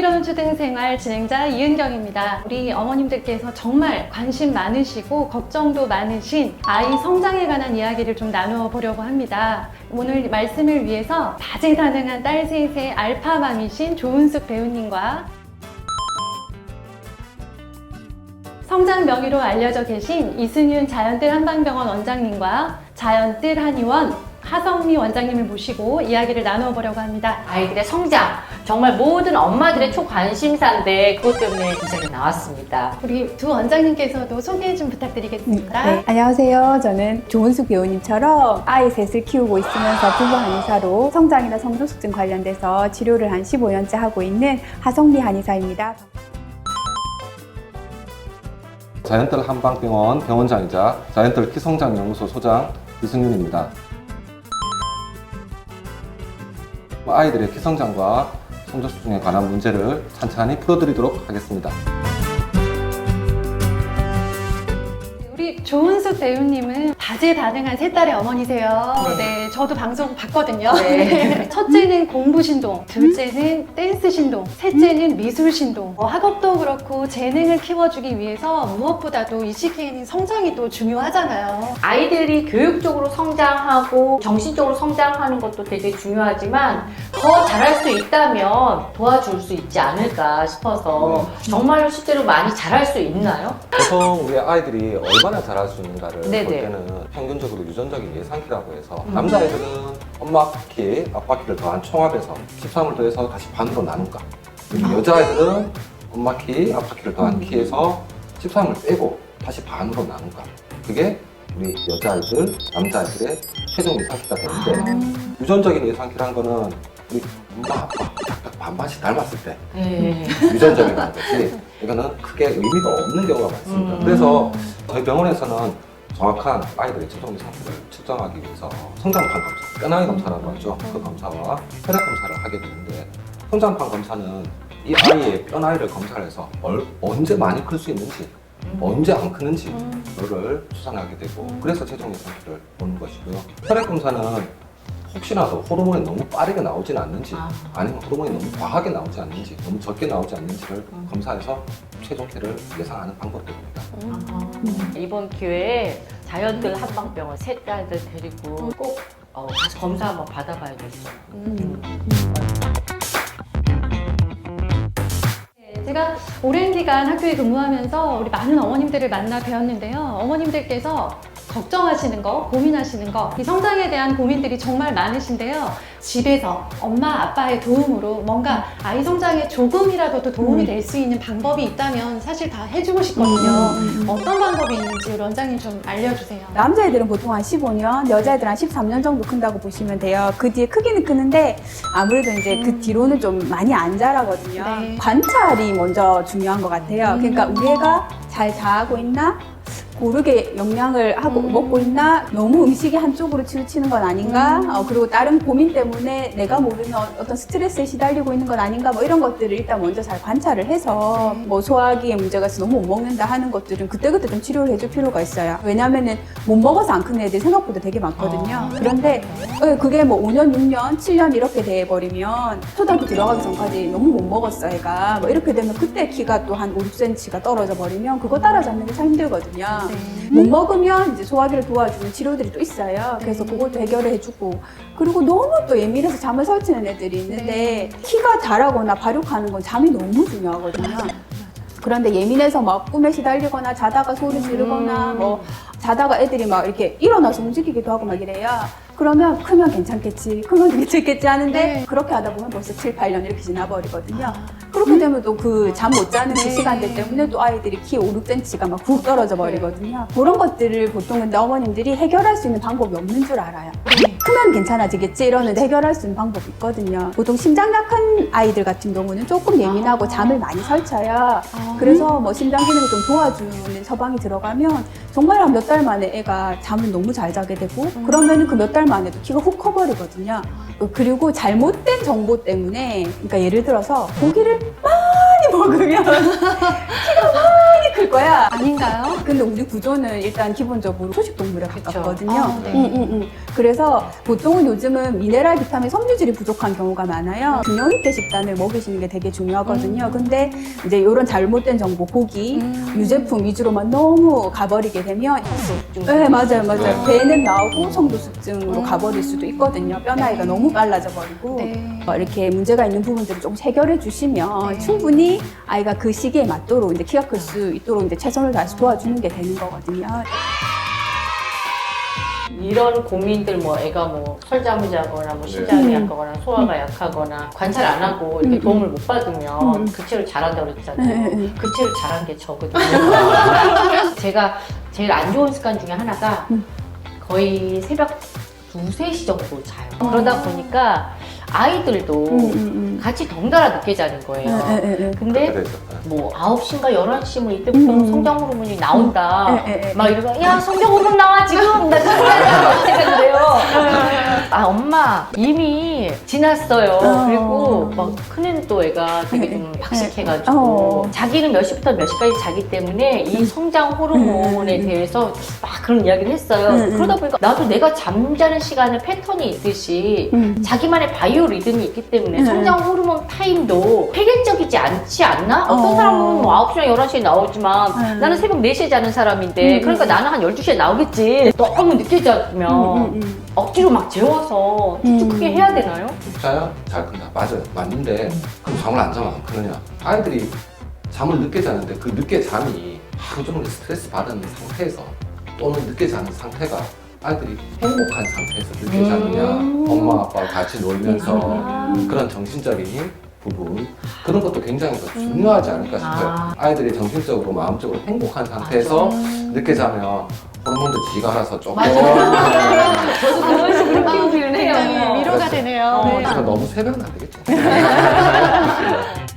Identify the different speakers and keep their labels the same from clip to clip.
Speaker 1: 슬기로운 초등생활 진행자 이은경입니다. 우리 어머님들께서 정말 관심 많으시고 걱정도 많으신 아이 성장에 관한 이야기를 좀 나누어 보려고 합니다. 오늘 말씀을 위해서 다재다능한 딸 셋의 알파맘이신 조은숙 배우님과 성장 명의로 알려져 계신 이승윤 자연들 한방병원 원장님과 자연들 한의원 하성미 원장님을 모시고 이야기를 나누어 보려고 합니다.
Speaker 2: 아이들의 성장 정말 모든 엄마들의 초관심사인데 그것 때문에 이 자리에 나왔습니다.
Speaker 1: 우리 두 원장님께서도 소개 좀 부탁드리겠습니다.
Speaker 3: 네, 안녕하세요. 저는 조은숙 배우님처럼 아이 셋을 키우고 있으면서 부부 한의사로 성장이나 성조숙증 관련돼서 치료를 한 15년째 하고 있는 하성미 한의사입니다.
Speaker 4: 자연들 한방병원 병원장이자 자연들 키성장연구소 소장 이승윤입니다. 아이들의 키성장과 성적수증에 관한 문제를 찬찬히 풀어드리도록 하겠습니다.
Speaker 1: 우리 조은숙 배우님은 다재다능한 세 딸의 어머니세요. 네, 저도 방송 봤거든요.
Speaker 2: 네.
Speaker 1: 첫째는 공부 신동, 둘째는 댄스 신동, 셋째는 미술 신동. 어, 학업도 그렇고 재능을 키워주기 위해서 무엇보다도 이 시기에는 성장이 또 중요하잖아요.
Speaker 2: 아이들이 교육적으로 성장하고 정신적으로 성장하는 것도 되게 중요하지만 더 잘할 수 있다면 도와줄 수 있지 않을까 싶어서 정말로 실제로 많이 잘할 수 있나요?
Speaker 4: 보통 우리 아이들이 얼마나 잘할 수 있는가를
Speaker 2: 네네.
Speaker 4: 볼 때는 평균적으로 유전적인 예상키라고 해서 남자아이들은 엄마 키, 아빠 키를 더한 총합에서 13을 더해서 다시 반으로 나눈가 그리고 여자아이들은 엄마 키, 아빠 키를 더한 키에서 13을 빼고 다시 반으로 나눈가 그게 우리 여자아이들, 남자아이들의 최종 예상키가 되는데 유전적인 예상키란 거는 우리 엄마, 아빠 딱딱 반반씩 닮았을 때
Speaker 2: 네.
Speaker 4: 유전적이라는 거지 이거는 크게 의미가 없는 경우가 많습니다.
Speaker 2: 음.
Speaker 4: 그래서 저희 병원에서는 정확한 아이들의 최종 상태를 측정하기 위해서 성장판 검사, 뼈나이 검사라고 하죠. 그 검사와 혈액 검사를 하게 되는데 성장판 검사는 이 아이의 뼈나이를 검사를 해서 얼- 언제 많이 클 수 있는지 언제 안 크는지 그거를 추산하게 되고 그래서 최종 상태를 보는 것이고요. 혈액 검사는 혹시라도 호르몬이 너무 빠르게 나오진 않는지
Speaker 2: 아.
Speaker 4: 아니면 호르몬이 너무 과하게 나오지 않는지 너무 적게 나오지 않는지를 검사해서 최종키를 예상하는 방법들입니다.
Speaker 2: 아, 이번 기회에 자연들 한방병원 세 딸들 데리고 꼭 어, 가서 검사 한번 받아봐야겠어요.
Speaker 1: 네, 제가 오랜 기간 학교에 근무하면서 우리 많은 어머님들을 만나 배웠는데요. 어머님들께서 걱정하시는 거, 고민하시는 거, 이 성장에 대한 고민들이 정말 많으신데요. 집에서 엄마, 아빠의 도움으로 뭔가 아이 성장에 조금이라도 더 도움이 될 수 있는 방법이 있다면 사실 다 해주고 싶거든요. 어떤 방법이 있는지 원장님 좀 알려주세요.
Speaker 3: 남자애들은 보통 한 15년, 여자애들은 한 13년 정도 큰다고 보시면 돼요. 그 뒤에 크기는 크는데 아무래도 이제 그 뒤로는 좀 많이 안 자라거든요.
Speaker 1: 네.
Speaker 3: 관찰이 먼저 중요한 것 같아요. 그러니까 우리 애가 잘 자고 있나? 고르게 영양을 하고
Speaker 1: 음.
Speaker 3: 먹고 있나? 너무 음식이 한쪽으로 치우치는 건 아닌가? 어, 그리고 다른 고민 때문에 내가 모르는 어- 어떤 스트레스에 시달리고 있는 건 아닌가? 뭐 이런 것들을 일단 먼저 잘 관찰을 해서 뭐 소화기에 문제가 있어 너무 못 먹는다 하는 것들은 그때그때 좀 치료를 해줄 필요가 있어요. 왜냐면은 못 먹어서 안 큰 애들 생각보다 되게 많거든요.
Speaker 2: 아.
Speaker 3: 그런데 예, 그게 뭐 5년, 6년, 7년 이렇게 돼버리면 초등학교 들어가기 전까지 너무 못 먹었어 애가 뭐 이렇게 되면 그때 키가 또 한 5, 6cm가 떨어져 버리면 그거 따라잡는 게 참 힘들거든요. 못 먹으면 이제 소화기를 도와주는 치료들이 또 있어요. 그래서 그것도 해결을 해주고 그리고 너무 또 예민해서 잠을 설치는 애들이 있는데 키가 자라거나 발육하는 건 잠이 너무 중요하거든요. 그런데 예민해서 막 꿈에 시달리거나 자다가 소리 지르거나 뭐 자다가 애들이 막 이렇게 일어나서 움직이기도 하고 막 이래요. 그러면 크면 괜찮겠지, 크면 괜찮겠지 하는데
Speaker 1: 네.
Speaker 3: 그렇게 하다 보면 벌써 7, 8년 이렇게 지나버리거든요. 그렇게 되면 또 그 잠 못 자는 그
Speaker 1: 네.
Speaker 3: 시간들 때문에 또 아이들이 키 5, 6cm가 막훅 떨어져 버리거든요. 그런 것들을 보통 근데 어머님들이 해결할 수 있는 방법이 없는 줄 알아요. 크면 괜찮아지겠지 이러는데 해결할 수 있는 방법이 있거든요. 보통 심장 약한 아이들 같은 경우는 조금 예민하고
Speaker 1: 아.
Speaker 3: 잠을 많이 설쳐요.
Speaker 1: 아.
Speaker 3: 그래서 뭐 심장 기능을 좀 도와주는 처방이 들어가면 정말 한 몇 달 만에 애가 잠을 너무 잘 자게 되고 그러면은 그몇 달 만에도 키가 훅 커버리거든요. 어, 그리고 잘못된 정보 때문에 그러니까 예를 들어서 고기를 많이 먹으면 키가 많이 클 거야.
Speaker 1: 아닌가요?
Speaker 3: 근데 우리 구조는 일단 기본적으로 초식 동물에 가깝거든요.
Speaker 1: 아, 네.
Speaker 3: 음, 음, 음. 그래서 보통은 요즘은 미네랄 비타민 섬유질이 부족한 경우가 많아요. 균형 있게 식단을 먹이시는 게 되게 중요하거든요. 근데 이제 이런 잘못된 정보, 고기,
Speaker 1: 음.
Speaker 3: 유제품 위주로만 너무 가버리게 되면
Speaker 2: 좀
Speaker 3: 네, 맞아요, 맞아요.
Speaker 4: 네.
Speaker 3: 배는 나오고 성도수증으로
Speaker 1: 음.
Speaker 3: 가버릴 수도 있거든요. 뼈 나이가
Speaker 1: 네.
Speaker 3: 너무 빨라져 버리고.
Speaker 1: 네.
Speaker 3: 어, 이렇게 문제가 있는 부분들을 조금 해결해 주시면
Speaker 1: 네.
Speaker 3: 충분히 아이가 그 시기에 맞도록 이제 키가 클 수 있도록 이제 최선을 다해서 도와주는 게 되는 거거든요.
Speaker 2: 이런 고민들 뭐 애가 뭐 설잠이자거나 뭐 신장이
Speaker 3: 음.
Speaker 2: 약하거나 소화가 약하거나 관찰 안 하고 이렇게
Speaker 3: 음,
Speaker 2: 도움을 못 받으면
Speaker 3: 음.
Speaker 2: 그 채로 자란다고 그랬잖아요.
Speaker 3: 네, 네.
Speaker 2: 그 채로 자란 게 저거든요. 제가 제일 안 좋은 습관 중에 하나가
Speaker 3: 음.
Speaker 2: 거의 새벽 2, 3시 정도 자요. 그러다 보니까 아이들도
Speaker 3: 음, 음, 음.
Speaker 2: 같이 덩달아 늦게 자는 거예요.
Speaker 3: 네, 네, 네.
Speaker 2: 근데
Speaker 4: 그래서
Speaker 2: 뭐 9시인가 11시 뭐 이때부터
Speaker 3: 음.
Speaker 2: 성장 호르몬이 나온다.
Speaker 3: 네, 네, 네.
Speaker 2: 막 이러면 야 성장 호르몬 나와 지금 나 지금 생각돼요. 아 엄마 이미 지났어요.
Speaker 3: 어.
Speaker 2: 그리고 막 큰애는 또 애가 되게
Speaker 3: 네,
Speaker 2: 좀
Speaker 3: 네.
Speaker 2: 박식해가지고
Speaker 3: 어.
Speaker 2: 자기는 몇 시부터 몇 시까지 자기 때문에 이 성장 호르몬에
Speaker 3: 음.
Speaker 2: 대해서 막 그런 이야기를 했어요.
Speaker 3: 음, 음.
Speaker 2: 그러다 보니까 나도 내가 잠자는 시간에 패턴이 있듯이
Speaker 3: 음.
Speaker 2: 자기만의 바이오 리듬이 있기 때문에
Speaker 3: 음.
Speaker 2: 성장 호르몬 타임도 획일적이지 않지 않나? 어떤
Speaker 3: 어.
Speaker 2: 사람은 뭐 9시나 11시에 나오지만
Speaker 3: 음.
Speaker 2: 나는 새벽 4시에 자는 사람인데
Speaker 3: 음,
Speaker 2: 그러니까
Speaker 3: 음.
Speaker 2: 나는 한 12시에 나오겠지. 너무 늦게 자면
Speaker 3: 음, 음, 음.
Speaker 2: 억지로 막 재워서 쭉쭉
Speaker 3: 음.
Speaker 2: 크게 해야 되나요?
Speaker 4: 진짜요? 잘 큰다. 맞아요. 맞는데 그럼 잠을 안 자면 안 크느냐? 아이들이 잠을 늦게 자는데 그 늦게 잠이 하루 종일 스트레스 받은 상태에서 또는 늦게 자는 상태가 아이들이 행복한 상태에서 늦게 자느냐?
Speaker 2: 음.
Speaker 4: 엄마 아빠와 같이 놀면서
Speaker 2: 음.
Speaker 4: 그런 정신적인 부분 그런 것도 굉장히 더 중요하지 않을까 싶어요.
Speaker 2: 아.
Speaker 4: 아이들이 정신적으로 마음적으로 행복한 상태에서 늦게 자면 호르몬도 지가 알아서 조금 네.
Speaker 2: 저도 그런 식으로
Speaker 1: 아,
Speaker 2: 키우기는
Speaker 1: 굉장히
Speaker 2: 해요.
Speaker 1: 위로가
Speaker 4: 그래서-
Speaker 1: 되네요.
Speaker 2: 어,
Speaker 1: 네.
Speaker 4: 그래서 너무 세배는 안 되겠죠.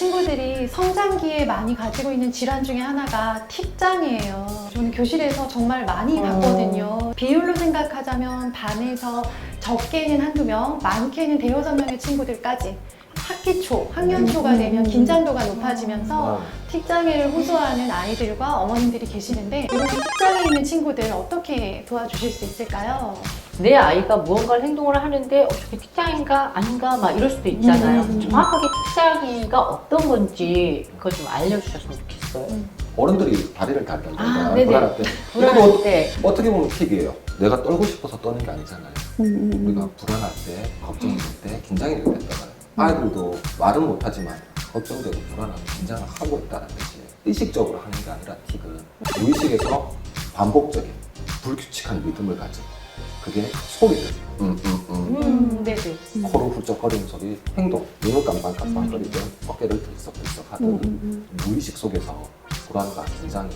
Speaker 1: 친구들이 성장기에 많이 가지고 있는 질환 중에 하나가 틱장이에요. 저는 교실에서 정말 많이
Speaker 2: 어.
Speaker 1: 봤거든요. 비율로 생각하자면 반에서 적게는 한두 명, 많게는 대여섯 명의 친구들까지 학기 초, 학년 초가 되면 긴장도가 높아지면서
Speaker 4: 어.
Speaker 1: 틱장애를 호소하는 아이들과 어머님들이 계시는데 이런 틱장애 있는 친구들 어떻게 도와주실 수 있을까요?
Speaker 2: 내 아이가 무언가를 행동을 하는데 어, 저게 틱장인가 아닌가 막 이럴 수도 있잖아요.
Speaker 3: 음.
Speaker 2: 정확하게 틱장이가 어떤 건지 그거 좀 알려주셨으면 좋겠어요.
Speaker 4: 어른들이 다리를 달던가
Speaker 2: 아, 네네.
Speaker 4: 불안할 때
Speaker 2: 불안할
Speaker 4: 이거
Speaker 2: 때
Speaker 4: 어떻게 보면 틱이에요. 내가 떨고 싶어서 떠는 게 아니잖아요.
Speaker 3: 음, 음, 음.
Speaker 4: 우리가 불안할 때, 걱정이 될 때, 긴장이 될 때잖아요. 아이들도 말은 못하지만 걱정되고 불안하고 긴장을 하고 있다는 것이 의식적으로 하는 게 아니라 틱은 무의식에서 반복적인 불규칙한 리듬을 가진 그게 소리들, 음, 음, 음.
Speaker 2: 음, 네네.
Speaker 4: 코로 훌쩍거리는 소리, 행동, 눈을 깜빡깜빡거리든 어깨를 들썩들썩 하든
Speaker 3: 음, 음,
Speaker 4: 무의식 속에서 불안과 긴장이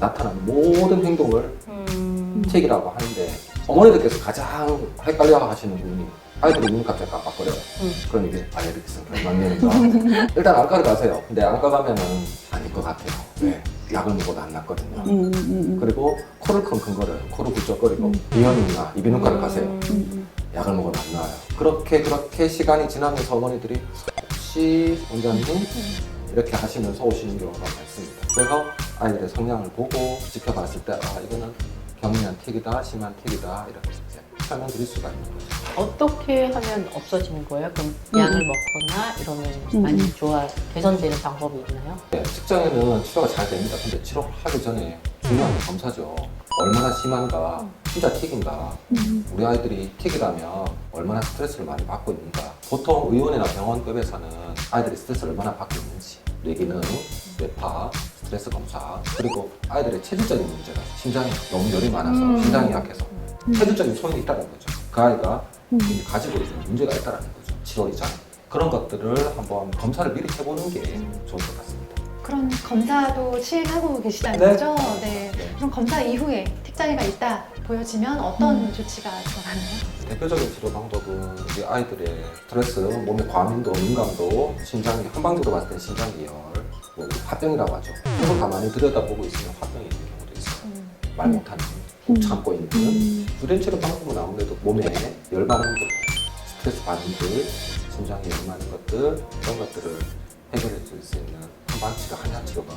Speaker 4: 나타나는 모든 행동을
Speaker 2: 음.
Speaker 4: 틱이라고 하는데 어머니들께서 가장 헷갈려 하시는 부분이 아이들이 눈이 갑자기 깜빡거려요.
Speaker 2: 음.
Speaker 4: 그럼 이게 알레르기성 결막염인가? 일단 안과를 가세요. 근데 안과 가면은 아닐 것 같아요. 왜? 약을 먹어도 안 낫거든요.
Speaker 3: 음, 음, 음.
Speaker 4: 그리고 코를 킁킁거려요. 코를 굴쩍거리고 비염이나 이비인후과를 가세요.
Speaker 3: 음, 음.
Speaker 4: 약을 먹어도 안 나아요. 그렇게 그렇게 시간이 지나면서 어머니들이 혹시 원장님 이렇게 하시면서 오시는 경우가 많습니다. 그래서 아이들의 성향을 보고 지켜봤을 때 아 이거는 경미한 틱이다, 심한 틱이다 이렇게 이제 설명드릴 수가 있는 거죠.
Speaker 2: 어떻게 하면 없어지는 거예요? 그럼
Speaker 3: 음.
Speaker 2: 약을 먹거나 이러면
Speaker 3: 음.
Speaker 2: 많이 좋아 개선되는 방법이 있나요?
Speaker 4: 네, 측정에는 치료가 잘 됩니다. 근데 치료하기 전에 중요한 게 검사죠. 얼마나 심한가, 진짜 틱인가,
Speaker 3: 음.
Speaker 4: 우리 아이들이 틱이라면 얼마나 스트레스를 많이 받고 있는가. 보통 의원이나 병원급에서는 아이들이 스트레스를 얼마나 받고 있는지, 뇌기능, 뇌파, 스트레스 검사, 그리고 아이들의 체질적인 문제가 심장이 너무 열이 많아서
Speaker 2: 음.
Speaker 4: 심장이 약해서 체질적인 소인이 있다는 거죠. 그 아이가
Speaker 3: 음.
Speaker 4: 이미 가지고 있는 문제가 있다는 거죠. 치료 이전에. 그런 것들을 한번 검사를 미리 해보는 게 좋을 것 같습니다.
Speaker 1: 그런 검사도 시행하고 계시다는
Speaker 4: 네.
Speaker 1: 거죠? 네.
Speaker 4: 네.
Speaker 1: 그럼 검사 이후에 틱장애가 있다 보여지면 어떤
Speaker 3: 음.
Speaker 1: 조치가 들어가나요?
Speaker 4: 대표적인 치료 방법은 우리 아이들의 스트레스, 몸의 과민도, 민감도, 심장이 한방적으로 봤을 때 심장기열, 뭐 화병이라고 하죠. 이걸 가만히 들여다보고 있으면 화병이 있는 경우도 있어요.
Speaker 1: 음.
Speaker 4: 말 못하는,
Speaker 3: 음.
Speaker 4: 못 참고 있는.
Speaker 3: 음.
Speaker 4: 주된 치료 방법은 아무래도 몸에 열 반응들, 스트레스 반응들, 심장이 열 많은 것들, 이런 것들을 해결해 줄수 있는 한방치료, 한약 치료가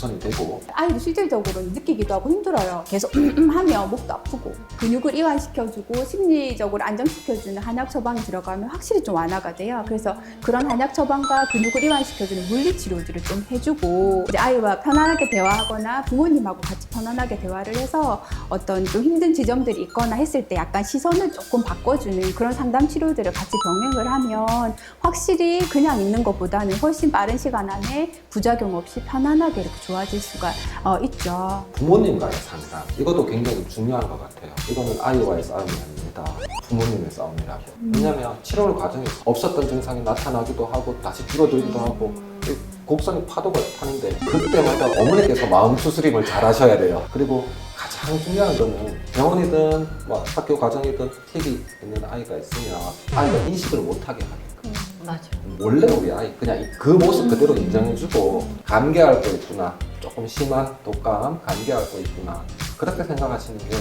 Speaker 4: 우선이 되고
Speaker 3: 아이도 실질적으로 느끼기도 하고 힘들어요. 계속 음, 하면 목도 아프고 근육을 이완시켜주고 심리적으로 안정시켜주는 한약 처방이 들어가면 확실히 좀 완화가 돼요. 그래서 그런 한약 처방과 근육을 이완시켜주는 물리 치료들을 좀 해주고 이제 아이와 편안하게 대화하거나 부모님하고 같이 편안하게 대화를 해서 어떤 좀 힘든 지점들이 있거나 했을 때 약간 시선을 조금 바꿔주는 그런 상담 치료들을 같이 병행을 하면 확실히 그냥 있는 것보다는 훨씬 빠른 시간 안에 부작용 없이 편안하게 이렇게 좋아질 수가 어, 있죠.
Speaker 4: 부모님과의 상담 이것도 굉장히 중요한 것 같아요. 이거는 아이와의 싸움이 아닙니다. 부모님의 싸움이라고. 왜냐하면 치료 과정에서 없었던 증상이 나타나기도 하고 다시 줄어들기도 하고 이 곡선이 파도가 타는데 그때마다 어머니께서 마음 수스림을 잘 하셔야 돼요. 그리고 가장 중요한 거는 병원이든 뭐 학교 과정이든 틱이 있는 아이가 있으면 아이가 인식을 못하게 하게끔.
Speaker 2: 맞아.
Speaker 4: 원래 우리 아이 그냥 이- 그 모습 그대로 인정해주고 감기할 거 있구나 조금 심한 독감 감기할 거 있구나 그렇게 생각하시는 게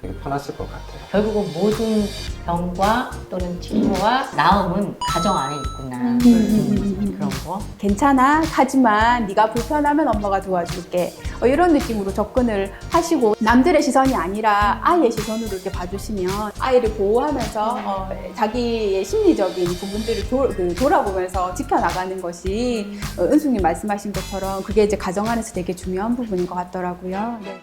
Speaker 4: 되게 편하실 것 같아요
Speaker 2: 결국은 모든 병과 또는 치료와 나음은 가정 안에 있구나.
Speaker 1: 음.
Speaker 2: 음, 그런 거.
Speaker 3: 괜찮아. 하지만 네가 불편하면 엄마가 도와줄게. 어, 이런 느낌으로 접근을 하시고 남들의 시선이 아니라 아이의 시선으로 이렇게 봐주시면 아이를 보호하면서 어, 자기의 심리적인 부분들을 도, 그, 돌아보면서 지켜나가는 것이 어, 은숙님 말씀하신 것처럼 그게 이제 가정 안에서 되게 중요한 부분인 것 같더라고요. 네.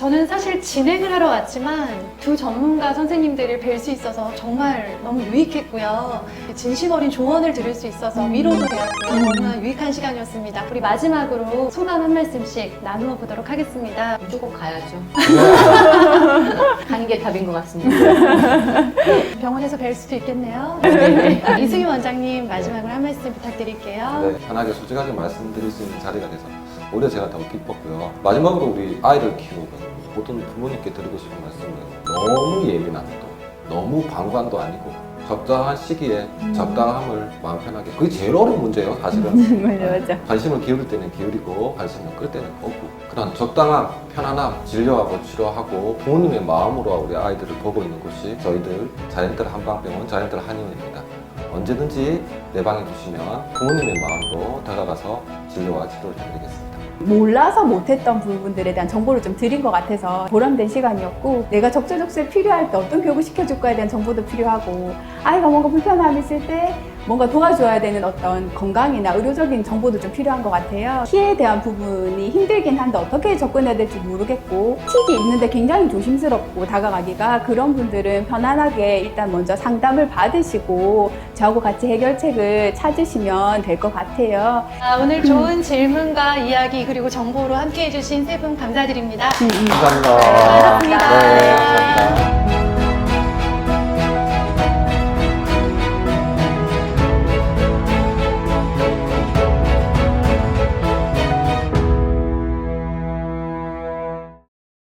Speaker 1: 저는 사실 진행을 하러 왔지만 두 전문가 선생님들을 뵐 수 있어서 정말 너무 유익했고요. 진심 어린 조언을 들을 수 있어서 위로도 되었고요. 너무나 유익한 시간이었습니다. 우리 마지막으로 소감 한 말씀씩 나누어 보도록 하겠습니다.
Speaker 2: 무조건 가야죠. 가는 게 답인 것 같습니다.
Speaker 1: 병원에서 뵐 수도 있겠네요. 네. 이승희 원장님 마지막으로 한 말씀 부탁드릴게요.
Speaker 4: 네, 편하게 솔직하게 말씀드릴 수 있는 자리가 돼서 오히려 제가 더 기뻤고요. 마지막으로 우리 아이를 키우는 모든 부모님께 드리고 싶은 말씀은 너무 예민함도 너무 방관도 아니고 적당한 시기에 적당함을 마음 편하게. 그게 제일 어려운 문제예요 사실은.
Speaker 3: 맞아, 맞아.
Speaker 4: 관심을 기울일 때는 기울이고 관심을 끌 때는 끄고. 그런 적당한 편안함 진료하고 치료하고 부모님의 마음으로 우리 아이들을 보고 있는 곳이 저희들 자연들 한방병원 자연들 한의원입니다 언제든지 내방해 주시면 부모님의 마음으로 다가가서 진료와 치료를 해드리겠습니다.
Speaker 3: 몰라서 못했던 부분들에 대한 정보를 좀 드린 것 같아서 보람된 시간이었고 내가 적재적소에 필요할 때 어떤 교육을 시켜줄 거에 대한 정보도 필요하고 아이가 뭔가 불편함이 있을 때 뭔가 도와줘야 되는 어떤 건강이나 의료적인 정보도 좀 필요한 것 같아요. 키에 대한 부분이 힘들긴 한데 어떻게 접근해야 될지 모르겠고 틱이 있는데 굉장히 조심스럽고 다가가기가 그런 분들은 편안하게 일단 먼저 상담을 받으시고 저하고 같이 해결책을 찾으시면 될 것 같아요.
Speaker 1: 아, 오늘 좋은 질문과 이야기 그리고 정보로 함께 해주신 세 분 감사드립니다.
Speaker 4: 감사합니다
Speaker 1: 감사합니다.
Speaker 4: 네, 감사합니다